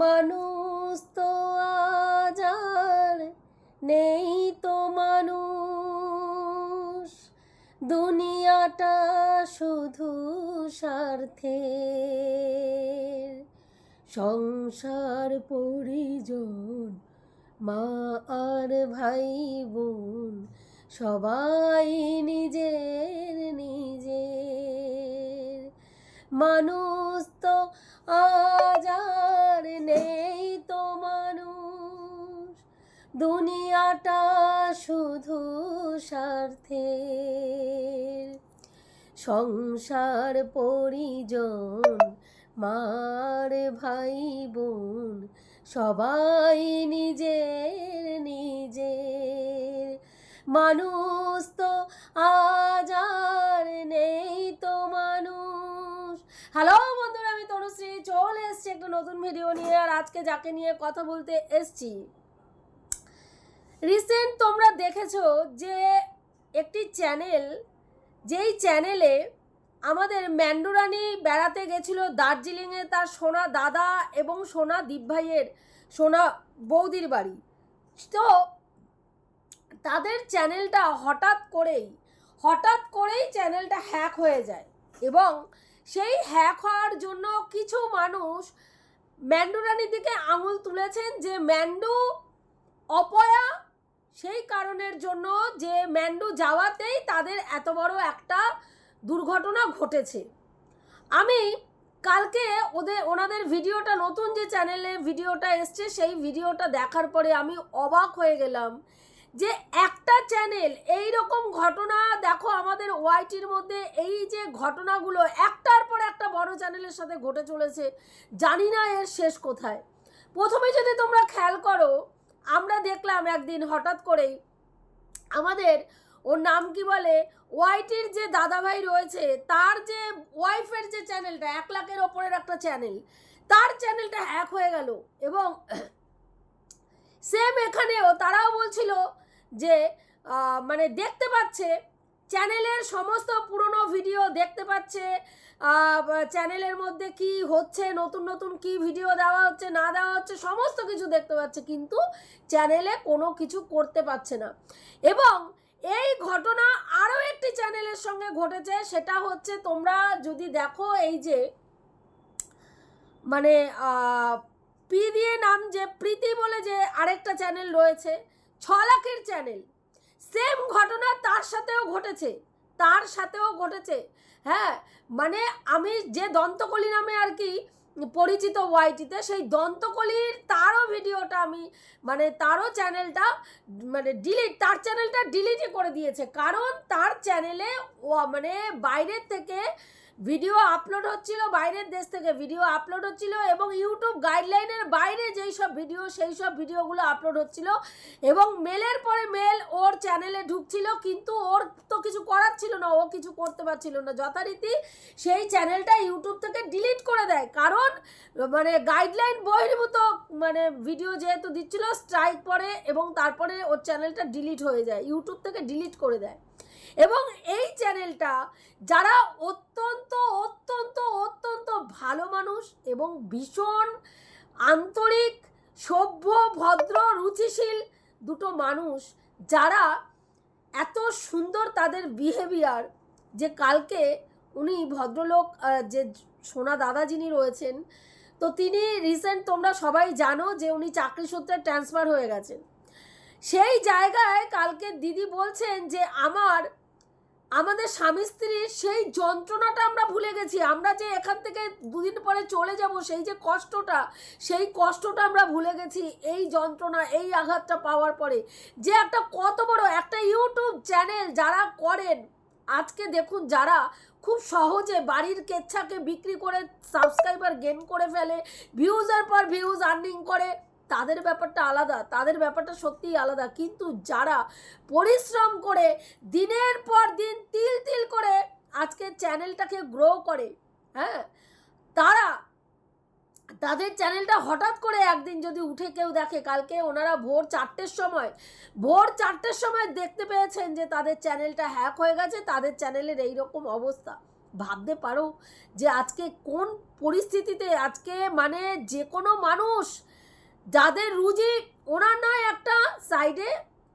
মানুষ তো আজ আর নেই তো মানুষ। দুনিয়াটা শুধু স্বার্থের। সংসার, পরিজন, মা আর ভাই বোন, সবাই নিজের মানুষ তো আজ আর নেই তো মানুষ। দুনিয়াটা শুধু স্বার্থের। সংসার পরিজন, মার ভাই বোন সবাই নিজের নিজের। মানুষ তো আজ আর নেই তো মানুষ হ্যালো বন্ধুরা, আমি তনুশ্রী। চলে এসছি একটা নতুন ভিডিও নিয়ে, আর আজকে যাকে নিয়ে কথা বলতে এসছি রিসেন্ট তোমরা দেখেছ যে একটি চ্যানেল যেই চ্যানেলে আমাদের ম্যান্ডুরানি বেড়াতে গেছিল দার্জিলিংয়ে তার সোনা দাদা এবং সোনা দীপ ভাইয়ের সোনা বৌদির বাড়ি। তো তাদের চ্যানেলটা হঠাৎ করেই হঠাৎ করেই চ্যানেলটা হ্যাক হয়ে যায় এবং সেই হ্যাক হওয়ার জন্য কিছু মানুষ ম্যান্ডুরানির দিকে আঙুল তুলেছেন যে ম্যান্ডু অপয়া, সেই কারণের জন্য যে ম্যান্ডু যাওয়াতেই তাদের এত বড় একটা দুর্ঘটনা ঘটেছে। আমি কালকে ওদের, ওনাদের ভিডিওটা, নতুন যে চ্যানেলে ভিডিওটা এসছে, সেই ভিডিওটা দেখার পরে আমি অবাক হয়ে গেলাম যে একটা চ্যানেল এই রকম ঘটনা, দেখো আমাদের ওয়াইটির মধ্যে এই যে ঘটনাগুলো একটার পর একটা বড় চ্যানেলের সাথে ঘটে চলেছে, জানি না এর শেষ কোথায়। প্রথমে যদি তোমরা খেয়াল করো, আমরা দেখলাম একদিন হঠাৎ করেই আমাদের, ওর নাম কি বলে? ওয়াইটির যে দাদাভাই রয়েছে, তার যে ওয়াইফের যে চ্যানেলটা এক লাখের ওপরের একটা চ্যানেল তার চ্যানেলটা হ্যাক হয়ে গেল এবং সেম এখানেও তারাও বলছিল যে মানে দেখতে পাচ্ছে, চ্যানেলের সমস্ত পুরনো ভিডিও দেখতে পাচ্ছে চ্যানেলের মধ্যে কি হচ্ছে, নতুন নতুন কি ভিডিও দেওয়া হচ্ছে, না দেওয়া হচ্ছে, সমস্ত কিছু দেখতে পাচ্ছে, কিন্তু চ্যানেলে কোনো কিছু করতে পারছে না। এবং এই ঘটনা আরও একটি চ্যানেলের সঙ্গে ঘটেছে, সেটা হচ্ছে তোমরা যদি দেখো এই যে মানে পি দিয়ে নাম যে, প্রীতি বলে যে আরেকটা চ্যানেল রয়েছে ছ লাখের চ্যানেল সেম ঘটনা তার সাথেও ঘটেছে, তার সাথেও ঘটেছে। হ্যাঁ মানে আমি যে দন্তকলি নামে আর কি পরিচিত ওয়াইটিতে সেই দন্তকলির তারও ভিডিওটা আমি মানে তারও চ্যানেলটা মানে ডিলিট তার চ্যানেলটা ডিলিটই করে দিয়েছে। কারণ তার চ্যানেলে মানে বাইরের থেকে ভিডিও আপলোড হচ্ছিল বাইরের দেশ থেকে। ভিডিও আপলোড হচ্ছিল এবং ইউটিউব গাইডলাইনের বাইরে যেই সব ভিডিও সেই সব ভিডিওগুলো আপলোড হচ্ছিল এবং মেলের পরে মেল ওর চ্যানেলে ঢুকছিল, কিন্তু ওর তো কিছু করার ছিল না, ও কিছু করতে পারছিল না। যথারীতি সেই চ্যানেলটা ইউটিউব থেকে ডিলিট করে দেয়। কারণ মানে গাইডলাইন বহির্ভূত মানে ভিডিও যেহেতু দিচ্ছিল স্ট্রাইক পরে এবং তারপরে ওর চ্যানেলটা ডিলিট হয়ে যায়। ইউটিউব থেকে ডিলিট করে দেয়। এবং এই চ্যানেলটা যারা অত্যন্ত অত্যন্ত অত্যন্ত ভালো মানুষ এবং ভীষণ আন্তরিক, সভ্য, ভদ্র, রুচিশীল দুটো মানুষ, যারা এত সুন্দর তাদের বিহেভিয়ার যে কালকে উনি ভদ্রলোক যে সোনা দাদা যিনি রয়েছেন, তো তিনি রিসেন্ট তোমরা সবাই জানো যে উনি চাকরি সূত্রে ট্রান্সফার হয়ে গেছেন। সেই জায়গায় কালকে দিদি বলছেন যে, আমার আমাদের স্বামী স্ত্রীর সেই যন্ত্রণাটা আমরা ভুলে গেছি। আমরা যে এখান থেকে দুদিন পরে চলে যাব, সেই যে কষ্টটা, সেই কষ্টটা আমরা ভুলে গেছি এই যন্ত্রণা, এই আঘাতটা পাওয়ার পরে। যে একটা কত বড় একটা ইউটিউব চ্যানেল যারা করেন, আজকে দেখুন যারা খুব সহজে বাড়ির কেচ্ছাকে বিক্রি করে সাবস্ক্রাইবার গেন করে ফেলে ভিউজের পর ভিউজ আর্নিং করে তাদের ব্যাপারটা আলাদা, তাদের ব্যাপারটা সত্যিই আলাদা। কিন্তু যারা পরিশ্রম করে দিনের পর দিন তিল তিল করে আজকে চ্যানেলটাকে গ্রো করে হ্যাঁ তারা, তাদের চ্যানেলটা হঠাৎ করে একদিন যদি উঠে কেউ দেখে, কালকে ওনারা ভোর চারটের সময়, ভোর চারটের সময় দেখতে পেয়েছেন যে তাদের চ্যানেলটা হ্যাক হয়ে গেছে, তাদের চ্যানেলের এই রকম অবস্থা। ভাবতে পারো যে আজকে কোন পরিস্থিতিতে, আজকে মানে যে কোনো মানুষ যাদের রুজি, ওনার নয়, একটা সাইডে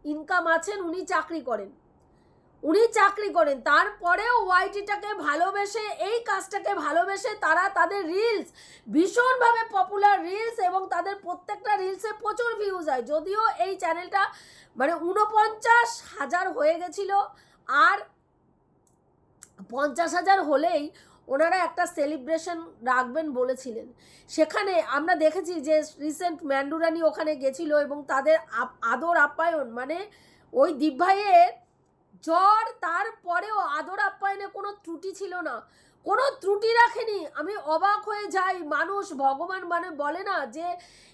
ইনকাম আছেন, উনি চাকরি করেন। উনি চাকরি করেন, তারপরেও ওয়াইটিটাকে ভালোবেসে, এই কাজটাকে ভালোবেসে তারা তাদের রিলস ভীষণভাবে পপুলার রিলস এবং তাদের প্রত্যেকটা রিলসে প্রচুর ভিউজ হয়। যদিও এই চ্যানেলটা মানে উনপঞ্চাশ হাজার হয়ে গেছিল, আর পঞ্চাশ হাজার হলেই ওনারা একটা সেলিব্রেশন রাখবেন বলেছিলেন। সেখানে আমরা দেখেছি যে রিসেন্ট ম্যান্ডুরানি ওখানে গেছিল এবং তাদের আদর আপ্যায়ন মানে ওই দিব্যাইয়ের জ্বর তারপরেও আদর আপ্যায়নে কোনো ত্রুটি ছিল না। কোনো ত্রুটি রাখেনি। আমি অবাক হয়ে যাই। মানুষ ভগবান মানে বলে না যে,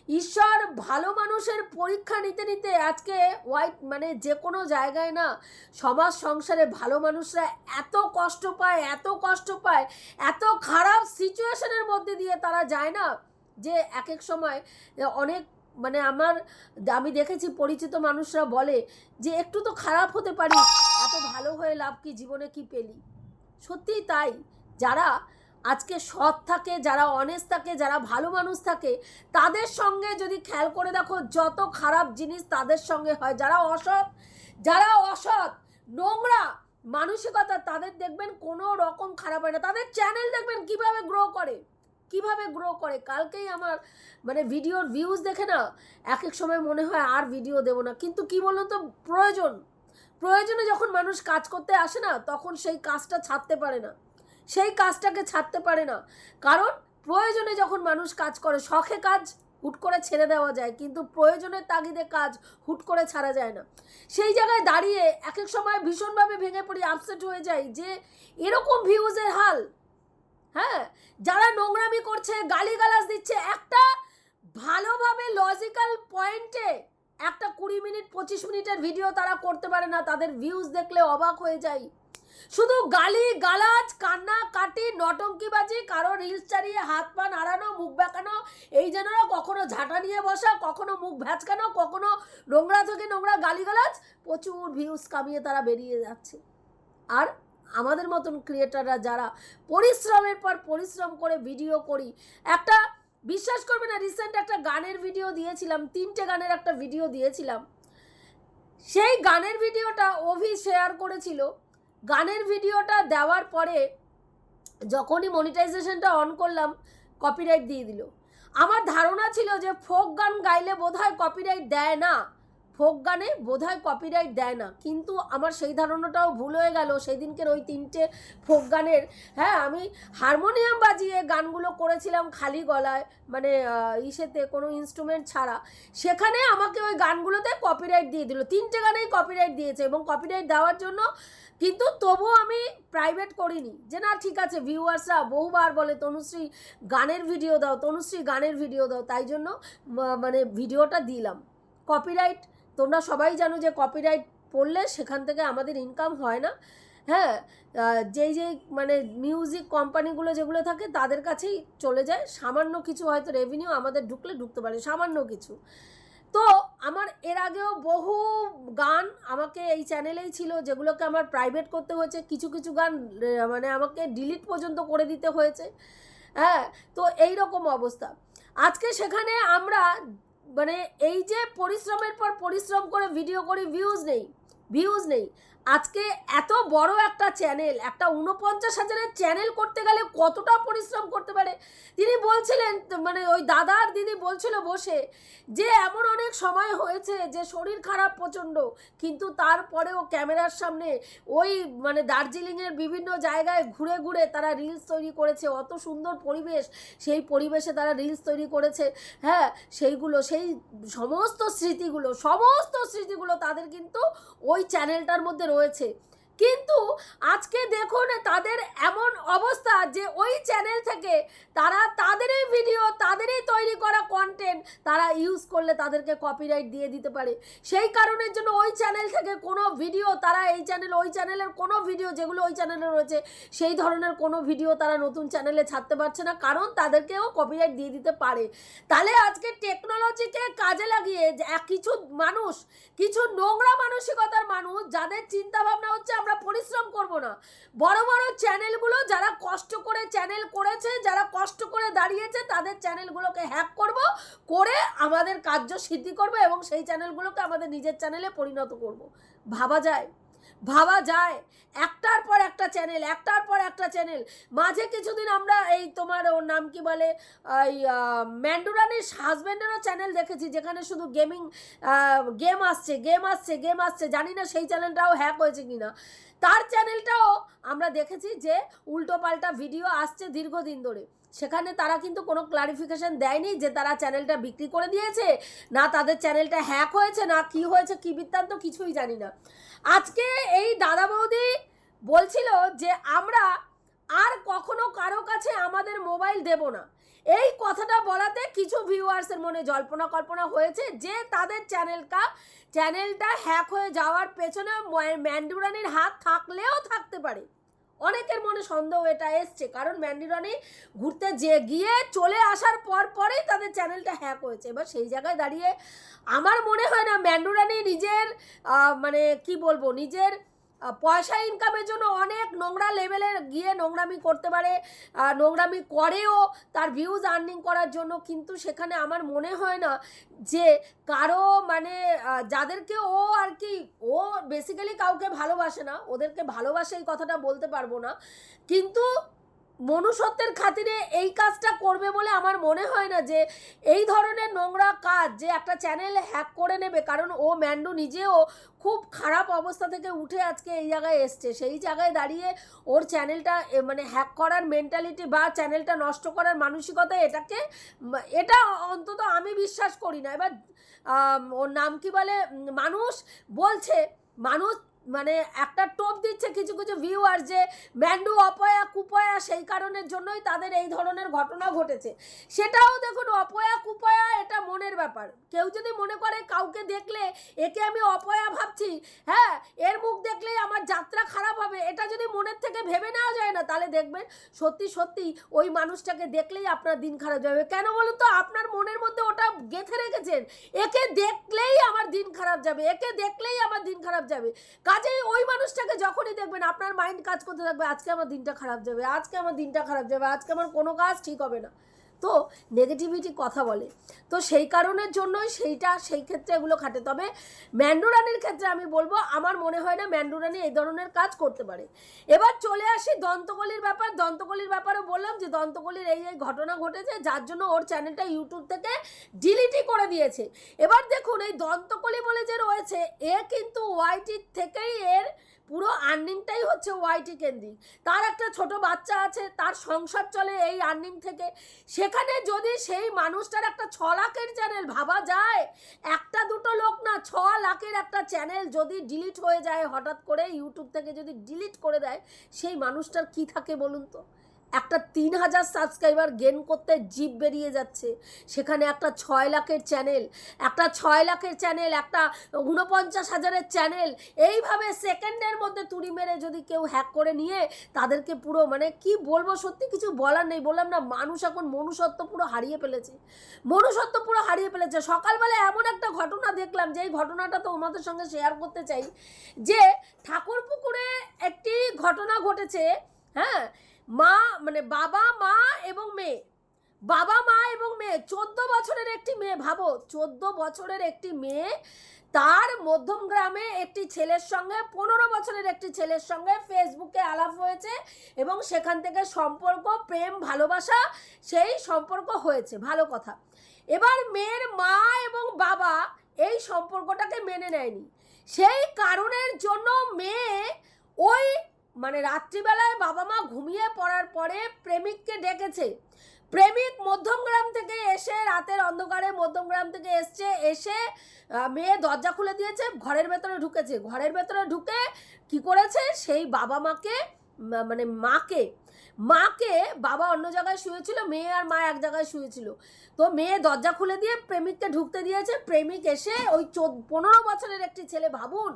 ঈশ্বর ভালো মানুষের পরীক্ষা নিতে নিতে আজকে হোয়াইট মানে যে কোনো জায়গায় না সমাজ সংসারে ভালো মানুষরা এত কষ্ট পায়, এত কষ্ট পায়, এত খারাপ সিচুয়েশনের মধ্যে দিয়ে তারা যায় না যে এক এক সময় অনেক মানে আমার আমি দেখেছি পরিচিত মানুষরা বলে যে, একটু তো খারাপ হতে পারি, এত ভালো হয়ে লাভ কি, জীবনে কি পেলি? সত্যিই তাই। যারা আজকে সৎ থাকে, যারা অনেস্ট থাকে, যারা ভালো মানুষ থাকে, তাদের সঙ্গে যদি খেয়াল করে দেখো, যত খারাপ জিনিস তাদের সঙ্গে হয়। যারা অসৎ যারা অসৎ, নোংরা মানসিকতা তাদের দেখবেন কোনো রকম খারাপ হয় না। তাদের চ্যানেল দেখবেন কীভাবে গ্রো করে, কীভাবে গ্রো করে। কালকেই আমার মানে ভিডিওর ভিউজ দেখে না, এক এক সময় মনে হয় আর ভিডিও দেবো না। কিন্তু কি বলুন তো, প্রয়োজন। প্রয়োজনে যখন মানুষ কাজ করতে আসে না, তখন সেই কাজটা ছাড়তে পারে না। সেই কাজটাকে ছাড়তে পারে না। কারণ প্রয়োজনে যখন মানুষ কাজ করে, শখে কাজ হুট করে ছেড়ে দেওয়া যায়, কিন্তু প্রয়োজনের তাগিদে কাজ হুট করে ছাড়া যায় না। সেই জায়গায় দাঁড়িয়ে এক এক সময় ভীষণভাবে ভেঙে পড়ি আপসেট হয়ে যায় যে এরকম ভিউজের হাল। হ্যাঁ? যারা নোংরামি করছে, গালিগালাজ দিচ্ছে, একটা ভালোভাবে লজিক্যাল পয়েন্টে একটা কুড়ি মিনিট, পঁচিশ মিনিটের ভিডিও তারা করতে পারে না, তাদের ভিউজ দেখলে অবাক হয়ে যায় শুধু গালি, গালাজ, কান্না, কাটি নটঙ্কিবাজি কারও রিলস চালিয়ে হাত পা নাড়ানো, মুখ বেঁকানো, এই যেন কখনো ঝাঁটা নিয়ে বসা, কখনো মুখ ভ্যাচকানো, কখনো নোংরা থেকে নোংরা গালিগালাজ, প্রচুর ভিউজ কামিয়ে তারা বেরিয়ে যাচ্ছে। আর আমাদের মতন ক্রিয়েটাররা যারা পরিশ্রমের পর পরিশ্রম করে ভিডিও করি, একটা, বিশ্বাস করবে না রিসেন্ট একটা গানের ভিডিও দিয়েছিলাম, তিনটে গানের একটা ভিডিও দিয়েছিলাম। সেই গানের ভিডিওটা অভি শেয়ার করেছিল গানের ভিডিওটা দেওয়ার পরে যখনই মনিটাইজেশনটা অন করলাম কপিরাইট দিয়ে দিল। আমার ধারণা ছিল যে ফোক গান গাইলে বোধহয় কপিরাইট দেয় না। ফোক গানে বোধহয় কপিরাইট দেয় না। কিন্তু আমার সেই ধারণাটাও ভুল হয়ে গেল। সেদিনকের ওই তিনটে ফোক গানের হ্যাঁ আমি হারমোনিয়াম বাজিয়ে গানগুলো করেছিলাম খালি গলায় মানে ইসেতে কোনো ইনস্ট্রুমেন্ট ছাড়া। সেখানে আমাকে ওই গানগুলোতে কপিরাইট দিয়ে দিল। তিনটে গানেই কপিরাইট দিয়েছে এবং কপিরাইট দেওয়ার জন্য কিন্তু তবুও আমি প্রাইভেট করিনি। যে না, ঠিক আছে ভিউয়ার্সরা বহুবার বলে, তনুশ্রী, গানের ভিডিও দাও, তনুশ্রী, গানের ভিডিও দাও। তাই জন্য মানে ভিডিওটা দিলাম। কপিরাইট তোমরা সবাই জানো যে কপিরাইট পড়লে সেখান থেকে আমাদের ইনকাম হয় না। হ্যাঁ যেই যেই মানে মিউজিক কোম্পানিগুলো যেগুলো থাকে তাদের কাছেই চলে যায়। সামান্য কিছু হয়তো রেভিনিউ আমাদের ঢুকলে ঢুকতে পারে, সামান্য কিছু। তো আমার এর আগেও বহু গান আমাকে এই চ্যানেলেই ছিল যেগুলোকে আমার প্রাইভেট করতে হয়েছে। কিছু কিছু গান মানে আমাকে ডিলিট পর্যন্ত করে দিতে হয়েছে। হ্যাঁ তো এই রকম অবস্থা। আজকে সেখানে আমরা মানে এই যে পরিশ্রমের পর পরিশ্রম করে ভিডিও করি ভিউজ নেই ভিউজ নেই। আজকে এত বড় একটা চ্যানেল, একটা উনপঞ্চাশ হাজারের চ্যানেল করতে গেলে কতটা পরিশ্রম করতে পারে? তিনি বলছিলেন মানে ওই দাদা আর দিদি বলছিল বসে যে এমন অনেক সময় হয়েছে যে শরীর খারাপ প্রচণ্ড, কিন্তু তারপরেও ক্যামেরার সামনে ওই মানে দার্জিলিংয়ের বিভিন্ন জায়গায় ঘুরে ঘুরে তারা রিলস তৈরি করেছে, অত সুন্দর পরিবেশ, সেই পরিবেশে তারা রিলস তৈরি করেছে হ্যাঁ সেইগুলো, সেই সমস্ত স্মৃতিগুলো সমস্ত স্মৃতিগুলো তাদের কিন্তু ওই চ্যানেলটার মধ্যে রয়েছে। কিন্তু আজকে দেখুন তাদের এমন অবস্থা যে ওই চ্যানেল থেকে তারা তাদেরই ভিডিও তাদেরই তৈরি করা কন্টেন্ট তারা ইউজ করলে তাদেরকে কপিরাইট দিয়ে দিতে পারে। সেই কারণের জন্য ওই চ্যানেল থেকে কোনো ভিডিও তারা এই চ্যানেল ওই চ্যানেলের কোনো ভিডিও যেগুলো ওই চ্যানেলে রয়েছে, সেই ধরনের কোনো ভিডিও তারা নতুন চ্যানেলে ছাড়তে পারছে না, কারণ তাদেরকেও কপিরাইট দিয়ে দিতে পারে। তাহলে আজকে টেকনোলজিকে কাজে লাগিয়ে কিছু মানুষ, কিছু নোংরা মানসিকতার মানুষ, যাদের চিন্তা ভাবনা হচ্ছে আমরা পরিশ্রম করব না। বড় বড় চ্যানেলগুলো যারা কষ্ট করে চ্যানেল করেছে, যারা কষ্ট করে দাঁড়িয়েছে, তাদের চ্যানেলগুলোকে হ্যাক করব, করে আমাদের কার্য সিদ্ধি করব এবং সেই চ্যানেলগুলোকে আমাদের নিজের চ্যানেলে পরিণত করব। ভাবা যায়? ভাবা যায়। একটার পর একটা চ্যানেল একটার পর একটা চ্যানেল মাঝে কিছুদিন আমরা এই তোমার ওর নাম কি বলে? ওই ম্যান্ডুরানির হাজব্যান্ডেরও চ্যানেল দেখেছি, যেখানে শুধু গেমিং গেম আসছে গেম আসছে গেম আসছে। জানি না সেই চ্যানেলটাও হ্যাক হয়েছে কিনা। তার চ্যানেলটাও আমরা দেখেছি যে উল্টো পাল্টা ভিডিও আসছে দীর্ঘদিন ধরে। সেখানে তারা কিন্তু কোনো ক্লারিফিকেশন দেয়নি যে তারা চ্যানেলটা বিক্রি করে দিয়েছে, না তাদের চ্যানেলটা হ্যাক হয়েছে, না কি হয়েছে, কি বৃত্তান্ত কিছুই জানি না। আজকে এই দাদা বৌদি বলছিল যে আমরা আর কখনো কারও কাছে আমাদের মোবাইল দেব না। এই কথাটা বলাতে কিছু ভিউয়ার্সের মনে জল্পনা কল্পনা হয়েছে যে তাদের চ্যানেলটা চ্যানেলটা হ্যাক হয়ে যাওয়ার পেছনে ম্যান্ডুরানির হাত থাকলেও থাকতে পারে। অনেকের মনে সন্দেহ এটা এসছে, কারণ ম্যান্ডিরানি ঘুরতে যে গিয়ে চলে আসার পর পরেই তাদের চ্যানেলটা হ্যাক হয়েছে। এবার সেই জায়গায় দাঁড়িয়ে আমার মনে হয় না ম্যান্ডুরানি নিজের মানে কি বলব, নিজের পয়সা ইনকামের জন্য অনেক নোংরা লেভেলে গিয়ে নোংরামি করতে পারে নোংরামি করেও তার ভিউজ আর্নিং করার জন্য কিন্তু সেখানে আমার মনে হয় না যে কারও মানে যাদেরকে ও আর কি, ও বেসিক্যালি কাউকে ভালোবাসে না, ওদেরকে ভালোবাসে এই কথাটা বলতে পারব না। কিন্তু মনুষ্যত্বের খাতিরে এই কাজটা করবে বলে আমার মনে হয় না যে এই ধরনের নোংরা কাজ যে একটা চ্যানেল হ্যাক করে নেবে, কারণ ও ম্যান্ডু নিজেও খুব খারাপ অবস্থা থেকে উঠে আজকে এই জায়গায় এসছে। সেই জায়গায় দাঁড়িয়ে ওর চ্যানেলটা মানে হ্যাক করার মেন্টালিটি বা চ্যানেলটা নষ্ট করার মানসিকতা এটাকে এটা অন্তত আমি বিশ্বাস করি না। এবার ওর নাম কি বলে? মানুষ বলছে, মানুষ মানে একটা টোপ দিচ্ছে কিছু কিছু ভিউয়ার যে ম্যান্ডু অপয়া কুপয়া সেই কারণের জন্যই তাদের এই ধরনের ঘটনা ঘটেছে। সেটাও দেখুন, অপয়া কুপয়া এটা মনের ব্যাপার। কেউ যদি মনে করে কাউকে দেখলে, একে আমি অপয়া ভাবছি হ্যাঁ এর মুখ দেখলেই আমার যাত্রা খারাপ হবে, এটা যদি মনের থেকে ভেবে নেওয়া যায় না, তাহলে দেখবেন সত্যি সত্যি ওই মানুষটাকে দেখলেই আপনার দিন খারাপ যাবে। কেন বলুন তো, আপনার মনের মধ্যে ওটা গেঁথে রেখেছেন। একে দেখলেই আমার দিন খারাপ যাবে, একে দেখলেই আমার দিন খারাপ যাবে। কাজেই ওই মানুষটাকে যখনই দেখবেন, আপনার মাইন্ড কাজ করতে থাকবে, আজকে আমার দিনটা খারাপ যাবে, আজকে আমার দিনটা খারাপ যাবে, আজকে আমার কোনো কাজ ঠিক হবে না। তো নেগেটিভিটি কথা বলে। তো সেই কারণের জন্যই সেইটা সেই ক্ষেত্রে এগুলো খাটে। তবে ম্যান্ডুরানির ক্ষেত্রে আমি বলব, আমার মনে হয় না ম্যান্ডুরানি এই ধরনের কাজ করতে পারে। এবার চলে আসি দন্তকলির ব্যাপার। দন্তকলির ব্যাপারে বললাম যে, দন্তকলির এই এই ঘটনা ঘটেছে, যার জন্য ওর চ্যানেলটা ইউটিউব থেকে ডিলিটই করে দিয়েছে। এবার দেখুন, এই দন্তকলি বলে যে রয়েছে, এ কিন্তু ওয়াইটির থেকেই এর পুরো আর্নিংটাই হচ্ছে ওয়াইটি কেন্দ্রিক। তার একটা ছোট বাচ্চা আছে, তার সংসার চলে এই আর্নিং থেকে। সেখানে যদি সেই মানুষটার একটা ছ লাখের চ্যানেল ভাবা যায়, একটা দুটো লোক না ছ লাখের একটা চ্যানেল যদি ডিলিট হয়ে যায়, হঠাৎ করে ইউটিউব থেকে যদি ডিলিট করে দেয়, সেই মানুষটার কি থাকে বলুন তো? একটা তিন হাজার সাবস্ক্রাইবার গেন করতে জিপ বেরিয়ে যাচ্ছে। সেখানে একটা ছয় লাখের চ্যানেল একটা ছয় লাখের চ্যানেল একটা উনপঞ্চাশ হাজারের চ্যানেল এইভাবে সেকেন্ডের মধ্যে তুড়ি মেরে যদি কেউ হ্যাক করে নিয়ে তাদেরকে পুরো মানে কি বলব সত্যি কিছু বলার নেই। বললাম না, মানুষ এখন মনুষ্যত্ব পুরো হারিয়ে ফেলেছে। মনুষ্যত্ব পুরো হারিয়ে ফেলেছে। সকালবেলা এমন একটা ঘটনা দেখলাম যে এই ঘটনাটা তো ওনাদের সঙ্গে শেয়ার করতে চাই, যে ঠাকুরপুকুরে একটি ঘটনা ঘটেছে হ্যাঁ? মা মানে বাবা, মা এবং মেয়ে। বাবা, মা এবং মেয়ে, চোদ্দ বছরের একটি মেয়ে, ভাবো। চোদ্দ বছরের একটি মেয়ে, তার মধ্যম গ্রামে একটি ছেলের সঙ্গে, পনেরো বছরের একটি ছেলের সঙ্গে ফেসবুকে আলাপ হয়েছে এবং সেখান থেকে সম্পর্ক, প্রেম, ভালোবাসা, সেই সম্পর্ক হয়েছে। ভালো কথা। এবার মেয়ের মা এবং বাবা এই সম্পর্কটাকে মেনে নেয়নি। সেই কারণের জন্য মেয়ে ওই মানে রাত্রিবেলায় বাবা মা ঘুমিয়ে পড়ার পরে প্রেমিককে ডেকেছে। প্রেমিক মধ্যমগ্রাম থেকে এসে রাতের অন্ধকারে মধ্যমগ্রাম থেকে এসছে, এসে মেয়ে দরজা খুলে দিয়েছে, ঘরের ভেতরে ঢুকেছে। ঘরের ভেতরে ঢুকে কি করেছে? সেই বাবা মাকে মানে মাকে মাকে বাবা অন্য জায়গায় শুয়েছিল, মেয়ে আর মা এক জায়গায় শুয়েছিল। তো মেয়ে দরজা খুলে দিয়ে প্রেমিককে ঢুকতে দিয়েছে। প্রেমিক এসে ওই চোদ্দ, পনেরো বছরের একটি ছেলে, ভাবুন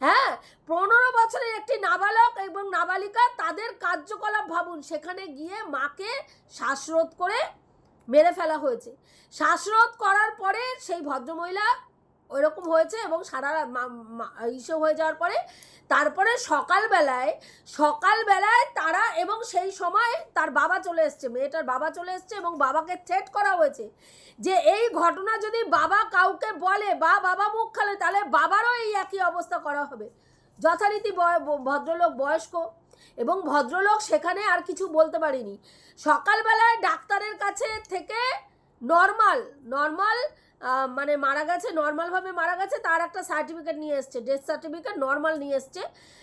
হ্যাঁ পনেরো বছরের একটি নাবালক এবং নাবালিকা তাদের কার্যকলাপ ভাবুন। সেখানে গিয়ে মাকে শ্বাসরোধ করে মেরে ফেলা হয়েছে। শ্বাসরোধ করার পরে সেই ভদ্রমহিলা ওইরকম হয়েছে এবং সারা ইসে হয়ে যাওয়ার পরে তারপরে সকালবেলায় সকালবেলায় তারা এবং সেই সময় তার বাবা চলে এসছে, মেয়েটার বাবা চলে এসছে এবং বাবাকে থ্রেট করা হয়েছে যে এই ঘটনা যদি বাবা কাউকে বলে বা বাবা মুখ খালে, তাহলে বাবারও এই একই অবস্থা করা হবে। যথারীতি ভদ্রলোক বয়স্ক এবং ভদ্রলোক সেখানে আর কিছু বলতে পারিনি। সকালবেলায় ডাক্তারের কাছে থেকে নর্মাল নর্মাল মানে মারা গেছে নর্মালভাবে মারা গেছে, তার একটা সার্টিফিকেট নিয়ে এসছে ডেথ সার্টিফিকেট নর্মাল নিয়ে এসছে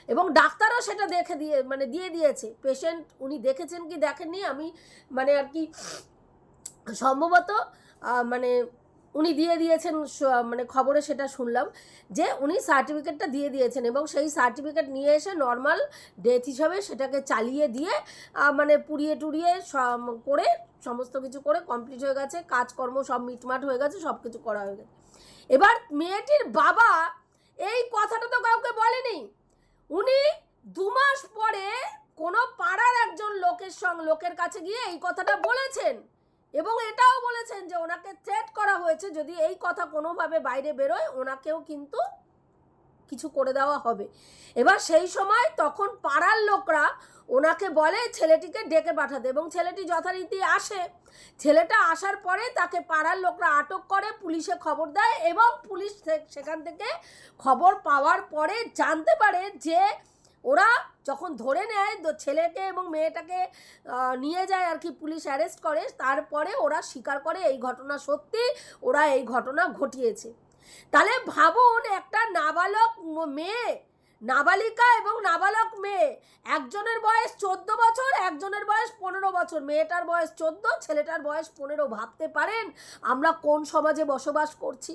এবং ডাক্তারও সেটা দেখে দিয়ে মানে দিয়ে দিয়েছে। পেশেন্ট উনি দেখেছেন কি দেখেননি? আমি মানে আর কি সম্ভবত মানে উনি দিয়ে দিয়েছেন মানে খবরে সেটা শুনলাম যে উনি সার্টিফিকেটটা দিয়ে দিয়েছেন এবং সেই সার্টিফিকেট নিয়ে এসে নর্মাল ডেথ হিসাবে সেটাকে চালিয়ে দিয়ে মানে পুড়িয়ে টুড়িয়ে করে সমস্ত কিছু করে কমপ্লিট হয়ে গেছে, কাজকর্ম সব মিটমাট হয়ে গেছে সব কিছু করা হয়ে গেছে। এবার মেয়েটির বাবা এই কথাটা তো কাউকে বলেনি। উনি দু মাস পরে কোনো পাড়ার একজন লোকের সঙ্গে লোকের কাছে গিয়ে এই কথাটা বলেছেন। এবং এটাও বলেছেন যে ওনাকে থ্রেট করা হয়েছে যদি এই কথা কোনোভাবে বাইরে বেরোয়, ওনাকেও কিন্তু কিছু করে দেওয়া হবে। এবার সেই সময় তখন পাড়ার লোকরা ওনাকে বলে ছেলেটিকে ডেকে পাঠাতে এবং ছেলেটি যথারীতি আসে। ছেলেটা আসার পরে তাকে পাড়ার লোকরা আটক করে, পুলিশে খবর দেয় এবং পুলিশ সেখান থেকে খবর পাওয়ার পরে জানতে পারে যে ওরা যখন ধরে নেয় ছেলেকে এবং মেয়েটাকে নিয়ে যায় আর কি পুলিশ অ্যারেস্ট করে, তারপরে ওরা স্বীকার করে এই ঘটনা সত্যি, ওরা এই ঘটনা ঘটিয়েছে। তাহলে ভাবুন একটা নাবালক মেয়ে, নাবালিকা এবং নাবালক মেয়ে, একজনের বয়স চোদ্দ বছর, একজনের বয়স পনেরো বছর। মেয়েটার বয়স চোদ্দ, ছেলেটার বয়স পনেরো, ভাবতে পারেন আমরা কোন সমাজে বসবাস করছি।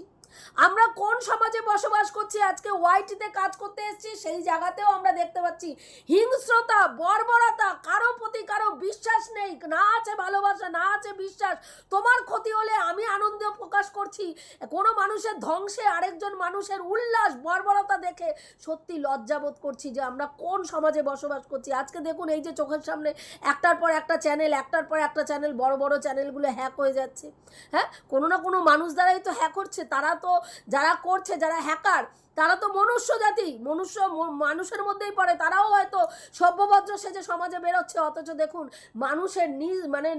আমরা কোন সমাজে বসবাস করছি, আজকে ওয়াইটিতে কাজ করতে এসেছি, সেই জায়গাতেও আমরা দেখতে পাচ্ছি। হিংস্রতা, বর্বরতা, কারও প্রতি কারও বিশ্বাস নেই, না আছে ভালোবাসা, না আছে বিশ্বাস। তোমার ক্ষতি হলে আমি আনন্দ প্রকাশ করছি। কোনো মানুষের ধ্বংসে আরেকজন মানুষের উল্লাস, বর্বরতা দেখে সত্যি লজ্জাবোধ করছি যে আমরা কোন সমাজে বসবাস করছি। আজকে দেখুন এই যে চোখের সামনে, একটার পর একটা চ্যানেল একটার পর একটা চ্যানেল বড় বড় চ্যানেলগুলো হ্যাক হয়ে যাচ্ছে। হ্যাঁ? কোনো না কোনো মানুষ দ্বারাই তো হ্যাক হচ্ছে, তারা তো যারা করছে, যারা হ্যাকার তারা তো মনুষ্য জাতি। মনুষ্য মানুষের মধ্যেই পড়ে। তারাও হয়তো সভ্যভদ্র সেজে সমাজে বেরোচ্ছে। অথচ দেখুন, মানুষের নি মানে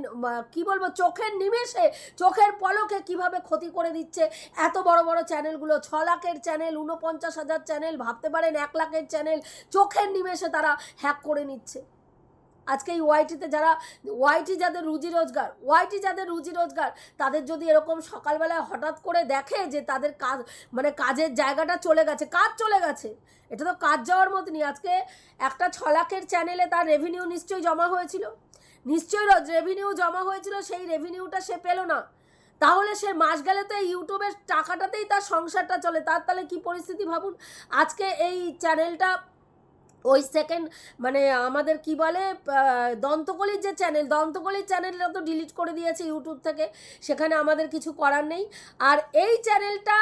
কি বলব, চোখের নিমেষে, চোখের পলকে কীভাবে ক্ষতি করে দিচ্ছে। এত বড় বড় চ্যানেলগুলো, ছ লাখের চ্যানেল উনপঞ্চাশ হাজার চ্যানেল, ভাবতে পারেন, এক লাখের চ্যানেল, চোখের নিমেষে তারা হ্যাক করে নিচ্ছে। আজকে এই ওয়াইটিতে যারা ওয়াইটি যাদের রুজি রোজগার ওয়াইটি যাদের রুজি রোজগার, তাদের যদি এরকম সকালবেলায় হঠাৎ করে দেখে যে তাদের কাজ মানে কাজের জায়গাটা চলে গেছে, কাজ চলে গেছে, এটা তো কাজ যাওয়ার মতনই। আজকে একটা ছ লাখের চ্যানেলে তার রেভিনিউ নিশ্চয়ই জমা হয়েছিল। নিশ্চয়ই রেভিনিউ জমা হয়েছিল, সেই রেভিনিউটা সে পেল না। তাহলে সে মাস গেলে তো এই ইউটিউবের টাকাটাতেই তার সংসারটা চলে। তার তাহলে কি পরিস্থিতি ভাবুন? আজকে এই চ্যানেলটা ওই সেকেন্ড মানে আমাদের কি বলে দন্তকলির যে চ্যানেল দন্তকলির চ্যানেলটা তো ডিলিট করে দিয়েছে ইউটিউব থেকে, সেখানে আমাদের কিছু করার নেই। আর এই চ্যানেলটা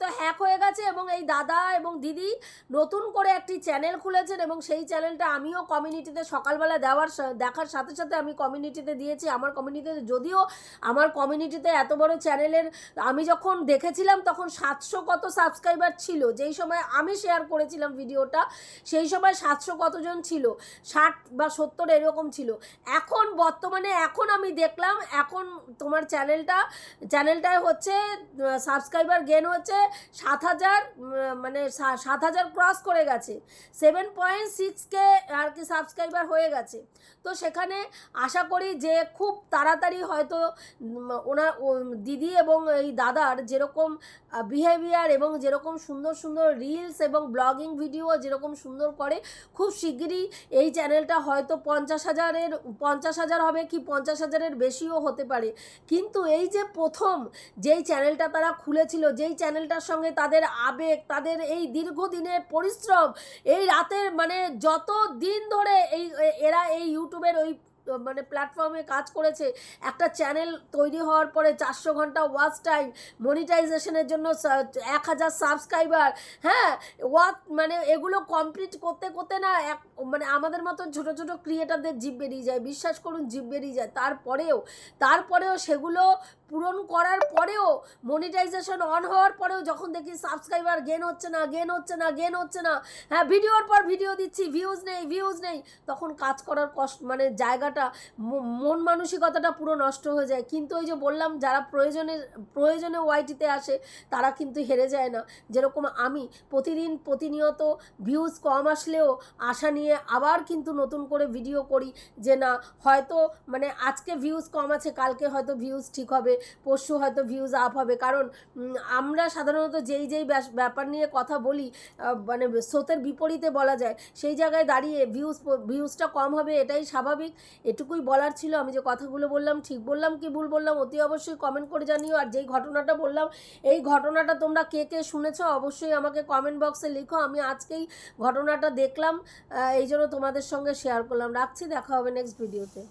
তো হ্যাক হয়ে গেছে এবং এই দাদা এবং দিদি নতুন করে একটি চ্যানেল খুলেছেন এবং সেই চ্যানেলটা আমিও কমিউনিটিতে সকালবেলা দেওয়ার দেখার সাথে সাথে আমি কমিউনিটিতে দিয়েছি। আমার কমিউনিটিতে যদিও আমার কমিউনিটিতে এত বড় চ্যানেলের আমি যখন দেখেছিলাম তখন সাতশো কত সাবস্ক্রাইবার ছিল। যেই সময় আমি শেয়ার করেছিলাম ভিডিওটা সেই সময় সাতশো কতজন ছিল? ষাট বা সত্তর এরকম ছিল। এখন বর্তমানে, এখন আমি দেখলাম, এখন তোমার চ্যানেলটা, চ্যানেলটায় হচ্ছে সাবস্ক্রাইবার গেন হচ্ছে সাত হাজার মানে সাত হাজার ক্রস করে গেছে। সেভেন পয়েন্ট সিক্সকে আর কি সাবস্ক্রাইবার হয়ে গেছে। তো সেখানে আশা করি যে খুব তাড়াতাড়ি হয়তো ওনার দিদি এবং এই দাদার যেরকম বিহেভিয়ার এবং যেরকম সুন্দর সুন্দর রিলস এবং ব্লগিং ভিডিও যেরকম সুন্দর করে খুব শিগগিরই এই চ্যানেলটা হয়তো পঞ্চাশ হাজারের, পঞ্চাশ হাজার হবে কি পঞ্চাশ হাজারের বেশিও হতে পারে। কিন্তু এই যে প্রথম যেই চ্যানেলটা তারা খুলেছিল, যেই চ্যানেলটার সঙ্গে তাদের আবেগ, তাদের এই দীর্ঘদিনের পরিশ্রম, এই রাতের মানে যত দিন ধরে এই এরা এই ইউটিউবের ওই মানে প্ল্যাটফর্মে কাজ করেছে। একটা চ্যানেল তৈরি হওয়ার পরে চারশো ঘণ্টা ওয়াচ টাইম মনিটাইজেশনের জন্য এক হাজার সাবস্ক্রাইবার হ্যাঁ? ওয়াক মানে এগুলো কমপ্লিট করতে করতে না এক মানে আমাদের মতো ছোটো ছোটো ক্রিয়েটারদের জীব বেরিয়ে যায়। বিশ্বাস করুন, জীব বেরিয়ে যায়। তারপরেও তারপরেও সেগুলো পূরণ করার পরেও মনিটাইজেশন অন হওয়ার পরেও যখন দেখি সাবস্ক্রাইবার গেন হচ্ছে না গেন হচ্ছে না গেন হচ্ছে না হ্যাঁ ভিডিওর পর ভিডিও দিচ্ছি ভিউজ নেই ভিউজ নেই, তখন কাজ করার কষ্ট মানে জায়গাটা মন মানসিকতাটা পুরো নষ্ট হয়ে যায়। কিন্তু ওই যে বললাম, যারা প্রয়োজনে প্রয়োজনে ওয়াইটিতে আসে, তারা কিন্তু হেরে যায় না। যেরকম আমি প্রতিদিন প্রতিনিয়ত ভিউজ কম আসলেও আশা নিয়ে আবার কিন্তু নতুন করে ভিডিও করি যে না, হয়তো মানে আজকে ভিউজ কম আছে, কালকে হয়তো ভিউজ ঠিক হবে। পরশু হয়তো ভিউজ আপ হবে। কারণ আমরা সাধারণত যেই যেই ব্যাপার নিয়ে কথা বলি মানে স্রোতের বিপরীতে বলা যায়, সেই জায়গায় দাঁড়িয়ে ভিউজ ভিউজটা কম হবে এটাই স্বাভাবিক। এটুকুই বলার ছিল, আমি যে কথাগুলো বললাম, ঠিক বললাম কি ভুল বললাম, অতি অবশ্যই কমেন্ট করে জানিও। আর যেই ঘটনাটা বললাম, এই ঘটনাটা তোমরা কে কে শুনেছো, অবশ্যই আমাকে কমেন্ট বক্সে লিখো। আমি আজকেই ঘটনাটা দেখলাম এই জন্য তোমাদের সঙ্গে শেয়ার করলাম। রাখছি, দেখা হবে নেক্সট ভিডিওতে